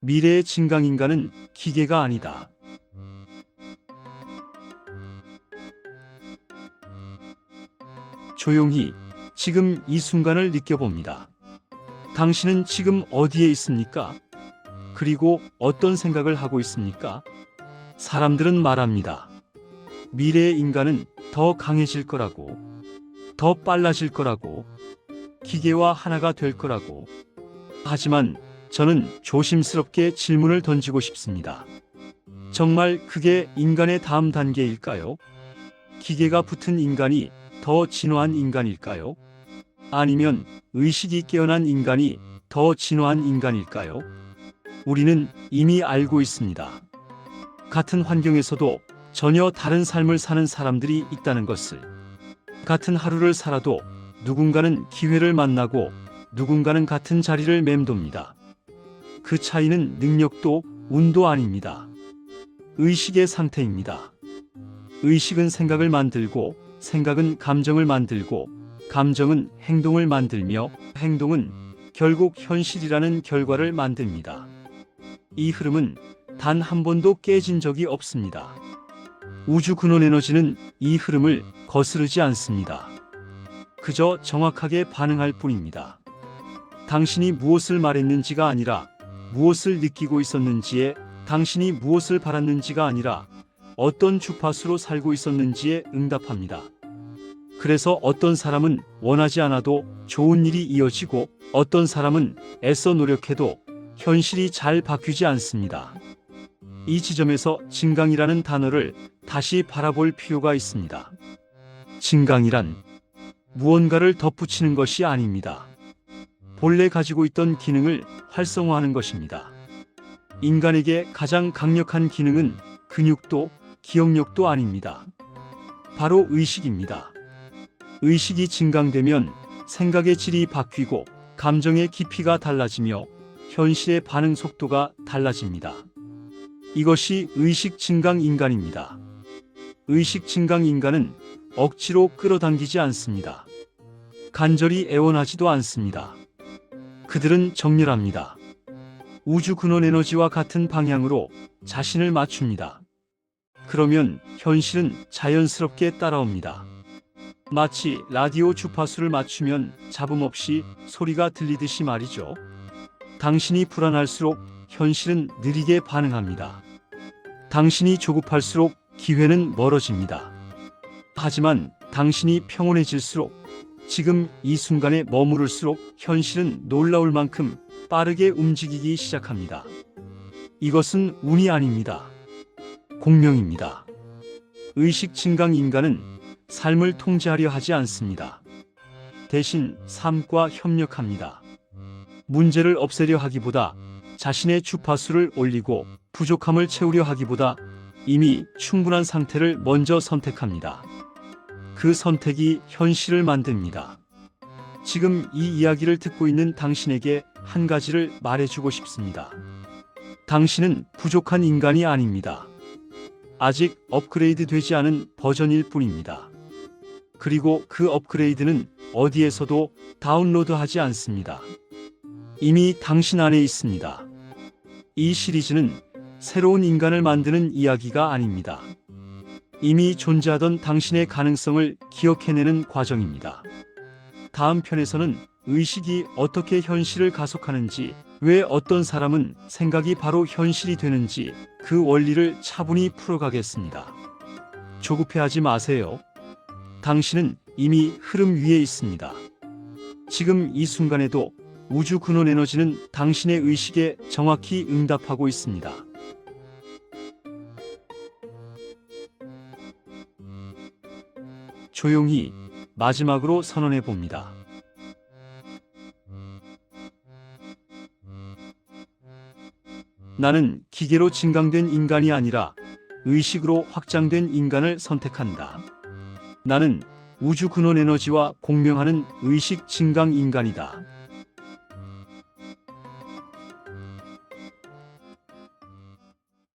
미래의 진강인간은 기계가 아니다. 조용히 지금 이 순간을 느껴봅니다. 당신은 지금 어디에 있습니까? 그리고 어떤 생각을 하고 있습니까? 사람들은 말합니다. 미래의 인간은 더 강해질 거라고, 더 빨라질 거라고, 기계와 하나가 될 거라고. 하지만 저는 조심스럽게 질문을 던지고 싶습니다. 정말 그게 인간의 다음 단계일까요? 기계가 붙은 인간이 더 진화한 인간일까요? 아니면 의식이 깨어난 인간이 더 진화한 인간일까요? 우리는 이미 알고 있습니다. 같은 환경에서도 전혀 다른 삶을 사는 사람들이 있다는 것을. 같은 하루를 살아도 누군가는 기회를 만나고 누군가는 같은 자리를 맴돕니다. 그 차이는 능력도 운도 아닙니다. 의식의 상태입니다. 의식은 생각을 만들고 생각은 감정을 만들고 감정은 행동을 만들며 행동은 결국 현실이라는 결과를 만듭니다. 이 흐름은 단 한 번도 깨진 적이 없습니다. 우주 근원 에너지는 이 흐름을 거스르지 않습니다. 그저 정확하게 반응할 뿐입니다. 당신이 무엇을 말했는지가 아니라 무엇을 느끼고 있었는지에 당신이 무엇을 바랐는지가 아니라 어떤 주파수로 살고 있었는지에 응답합니다. 그래서 어떤 사람은 원하지 않아도 좋은 일이 이어지고 어떤 사람은 애써 노력해도 현실이 잘 바뀌지 않습니다. 이 지점에서 진강이라는 단어를 다시 바라볼 필요가 있습니다. 진강이란 무언가를 덧붙이는 것이 아닙니다. 본래 가지고 있던 기능을 활성화하는 것입니다. 인간에게 가장 강력한 기능은 근육도 기억력도 아닙니다. 바로 의식입니다. 의식이 증강되면 생각의 질이 바뀌고 감정의 깊이가 달라지며 현실의 반응 속도가 달라집니다. 이것이 의식 증강 인간입니다. 의식 증강 인간은 억지로 끌어당기지 않습니다. 간절히 애원하지도 않습니다. 그들은 정렬합니다. 우주 근원 에너지와 같은 방향으로 자신을 맞춥니다. 그러면 현실은 자연스럽게 따라옵니다. 마치 라디오 주파수를 맞추면 잡음 없이 소리가 들리듯이 말이죠. 당신이 불안할수록 현실은 느리게 반응합니다. 당신이 조급할수록 기회는 멀어집니다. 하지만 당신이 평온해질수록 지금 이 순간에 머무를수록 현실은 놀라울 만큼 빠르게 움직이기 시작합니다. 이것은 운이 아닙니다. 공명입니다. 의식 증강 인간은 삶을 통제하려 하지 않습니다. 대신 삶과 협력합니다. 문제를 없애려 하기보다 자신의 주파수를 올리고 부족함을 채우려 하기보다 이미 충분한 상태를 먼저 선택합니다. 그 선택이 현실을 만듭니다. 지금 이 이야기를 듣고 있는 당신에게 한 가지를 말해주고 싶습니다. 당신은 부족한 인간이 아닙니다. 아직 업그레이드 되지 않은 버전일 뿐입니다. 그리고 그 업그레이드는 어디에서도 다운로드하지 않습니다. 이미 당신 안에 있습니다. 이 시리즈는 새로운 인간을 만드는 이야기가 아닙니다. 이미 존재하던 당신의 가능성을 기억해내는 과정입니다. 다음 편에서는 의식이 어떻게 현실을 가속하는지, 왜 어떤 사람은 생각이 바로 현실이 되는지 그 원리를 차분히 풀어가겠습니다. 조급해하지 마세요. 당신은 이미 흐름 위에 있습니다. 지금 이 순간에도 우주 근원 에너지는 당신의 의식에 정확히 응답하고 있습니다. 조용히 마지막으로 선언해 봅니다. 나는 기계로 증강된 인간이 아니라 의식으로 확장된 인간을 선택한다. 나는 우주 근원 에너지와 공명하는 의식 증강 인간이다.